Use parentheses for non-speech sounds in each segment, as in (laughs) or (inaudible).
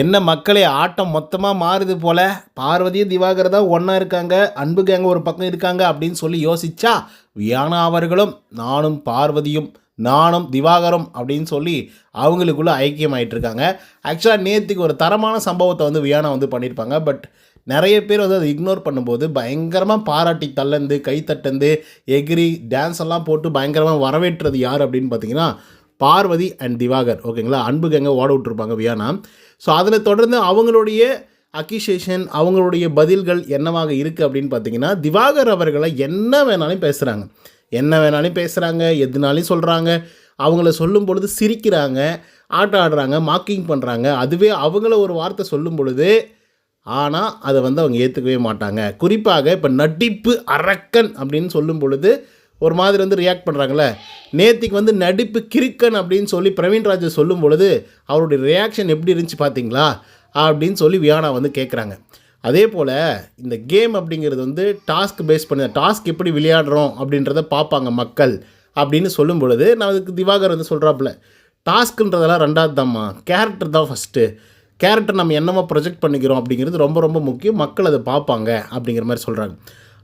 என்ன மக்களே ஆட்டம் மொத்தமாக மாறுது போல. பார்வதியும் திவாகர் தான் ஒன்றா இருக்காங்க. அன்பு கேங்க ஒரு பக்கம் இருக்காங்க அப்படின்னு சொல்லி யோசிச்சா வியானா அவர்களும் நானும் பார்வதியும் நானும் திவாகரும் அப்படின்னு சொல்லி அவங்களுக்குள்ளே ஐக்கியமாயிட்டு இருக்காங்க. ஆக்சுவலாக நேற்றுக்கு ஒரு தரமான சம்பவத்தை வந்து வியானா வந்து பண்ணியிருப்பாங்க பட் நிறைய பேர் வந்து அதை இக்னோர் பண்ணும்போது பயங்கரமாக பாராட்டி தள்ளந்து கை தட்டந்து எகிரி டான்ஸ் எல்லாம் போட்டு பயங்கரமாக வரவேற்றது யார் அப்படின்னு பார்த்தீங்கன்னா பார்வதி அண்ட் திவாகர். ஓகேங்களா அன்பு கேங்க ஓட விட்டுருப்பாங்க வியானா. ஸோ அதில் தொடர்ந்து அவங்களுடைய அக்கிஷேஷன் அவங்களுடைய பதில்கள் என்னவாக இருக்குது அப்படின்னு பார்த்தீங்கன்னா திவாகர் அவர்களை என்ன வேணாலும் பேசுகிறாங்க என்ன வேணாலும் பேசுகிறாங்க எதுனாலையும் சொல்கிறாங்க அவங்கள சொல்லும் பொழுது சிரிக்கிறாங்க ஆட்டம் ஆடுறாங்க மாக்கிங் பண்ணுறாங்க அதுவே அவங்கள ஒரு வார்த்தை சொல்லும் பொழுது ஆனால் அதை வந்து அவங்க ஏற்றுக்கவே மாட்டாங்க. குறிப்பாக இப்போ நடிப்பு அரக்கன் அப்படின்னு சொல்லும் பொழுது ஒரு மாதிரி வந்து ரியாக்ட் பண்ணுறாங்களே நேத்திக்கு வந்து நடிப்பு கிறுக்கன் அப்படின்னு சொல்லி பிரவீன்ராஜ் சொல்லும் பொழுது அவருடைய ரியாக்ஷன் எப்படி இருந்துச்சு பார்த்தீங்களா அப்படின்னு சொல்லி வியானா வந்து கேட்குறாங்க அதே போல் இந்த கேம் அப்படிங்கிறது வந்து டாஸ்க் பேஸ் பண்ணி டாஸ்க் எப்படி விளையாடுறோம் அப்படின்றத பார்ப்பாங்க மக்கள் அப்படின்னு சொல்லும் பொழுது நான் அதுக்கு திவாகர் வந்து சொல்கிறாப்புல டாஸ்க்குன்றதெல்லாம் ரெண்டாவது தாம்மா கேரக்டர் தான் ஃபஸ்ட்டு கேரக்டர் நம்ம என்னமா ப்ரொஜெக்ட் பண்ணிக்கிறோம் அப்படிங்கிறது ரொம்ப ரொம்ப முக்கியம். மக்கள் அதை பார்ப்பாங்க. அப்படிங்கிற மாதிரி சொல்கிறாங்க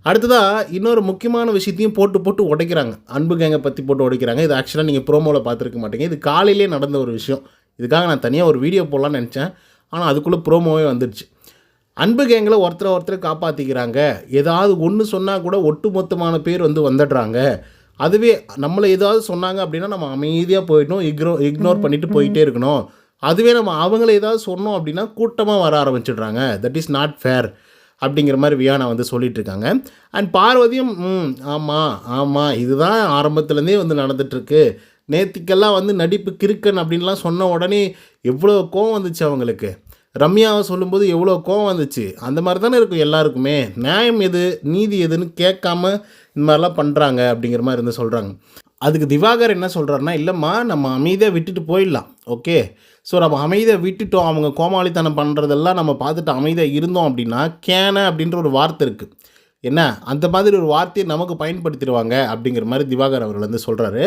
அடுத்ததாக இன்னொரு முக்கியமான விஷயத்தையும் போட்டு போட்டு உடைக்கிறாங்க. அன்பு கேங்கை பற்றி போட்டு உடைக்கிறாங்க. இது ஆக்சுவலாக நீங்கள் ப்ரோமோவில் பார்த்துருக்க மாட்டீங்க. இது காலையிலே நடந்த ஒரு விஷயம். இதுக்காக நான் தனியாக ஒரு வீடியோ போடலான்னு நினச்சேன். ஆனால் அதுக்குள்ளே ப்ரோமோவே வந்துடுச்சு அன்பு கேங்கில் ஒருத்தரை ஒருத்தர் காப்பாற்றிக்கிறாங்க ஏதாவது ஒன்று சொன்னால் கூட ஒட்டுமொத்தமான பேர் வந்து வந்துடுறாங்க. அதுவே நம்மளை ஏதாவது சொன்னாங்க அப்படின்னா நம்ம அமைதியாக போயிடணும். இக்னோ இக்னோர் பண்ணிட்டு போயிட்டே இருக்கணும். அதுவே நம்ம அவங்கள ஏதாவது சொன்னோம் அப்படின்னா கூட்டமாக வர ஆரம்பிச்சிடுறாங்க. தட் இஸ் நாட் ஃபேர் அப்படிங்கிற மாதிரி வியானா வந்து சொல்லிட்டு இருக்காங்க அண்ட் பார்வதியும் ம் ஆமாம் ஆமாம் இதுதான் ஆரம்பத்துலேருந்தே வந்து நடந்துகிட்ருக்கு நேத்திக்கெல்லாம் வந்து நடிப்பு கிறுக்கன் அப்படின்லாம் சொன்ன உடனே எவ்வளோ கோவம் வந்துச்சு அவங்களுக்கு. ரம்யாவை சொல்லும்போது எவ்வளோ கோவம் வந்துச்சு. அந்த மாதிரி தானே இருக்கும் எல்லாருக்குமே. நியாயம் எது? நீதி எதுன்னு கேட்காம இந்த மாதிரிலாம் பண்ணுறாங்க அப்படிங்கிற மாதிரி இருந்து சொல்கிறாங்க அதுக்கு திவாகர் என்ன சொல்கிறாருன்னா இல்லைம்மா நம்ம அமைதியாக விட்டுட்டு போயிடலாம். ஓகே? ஸோ நம்ம அமைதியாக விட்டுட்டோம். அவங்க கோமாளித்தனம் பண்ணுறதெல்லாம் நம்ம பார்த்துட்டு அமைதியாக இருந்தோம் அப்படின்னா கேன அப்படின்ற ஒரு வார்த்தை இருக்குது என்ன? அந்த மாதிரி ஒரு வார்த்தையை நமக்கு பயன்படுத்திடுவாங்க அப்படிங்கிற மாதிரி திவாகர் அவர்கள் வந்து சொல்கிறாரு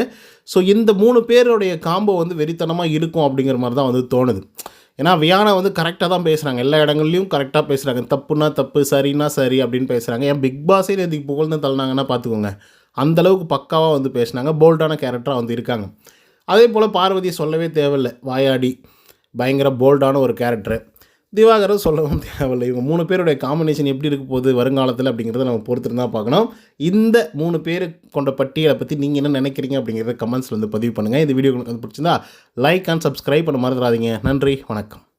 ஸோ இந்த மூணு பேருடைய காம்போ வந்து வெறித்தனமாக இருக்கும் அப்படிங்கிற மாதிரி தான் வந்து தோணுது. ஏன்னா வியானா வந்து கரெக்டாக தான் பேசுகிறாங்க எல்லா இடங்கள்லையும் கரெக்டாக பேசுகிறாங்க தப்புனா தப்பு சரினா சரி அப்படின்னு பேசுகிறாங்க ஏன் பிக் பாஸே நேற்றுக்கு புகழ்ந்து தள்ளினாங்கன்னா பார்த்துக்கோங்க. அந்தளவுக்கு பக்காவாக வந்து பேசினாங்க. போல்டான கேரக்டராக வந்து இருக்காங்க. அதே போல் பார்வதி சொல்லவே தேவையில்லை. வாயாடி. பயங்கர போல்டான ஒரு கேரக்டரு திவாகரும் சொல்லவும் (laughs) தேவையில்லை. இவங்க மூணு பேருடைய காம்பினேஷன் எப்படி இருக்க போகுது வருங்காலத்தில் அப்படிங்கிறத நம்ம பொறுத்து பார்க்கணும். இந்த மூணு பேர் கொண்ட பட்டியலை பற்றி நீங்கள் என்ன நினைக்கிறீங்க அப்படிங்கிறத கமெண்ட்ஸில் வந்து பதிவு பண்ணுங்கள் இந்த வீடியோ உங்களுக்கு வந்து பிடிச்சிருந்தா லைக் அண்ட் சப்ஸ்கிரைப் பண்ண மறந்துடாதீங்க. நன்றி. வணக்கம்.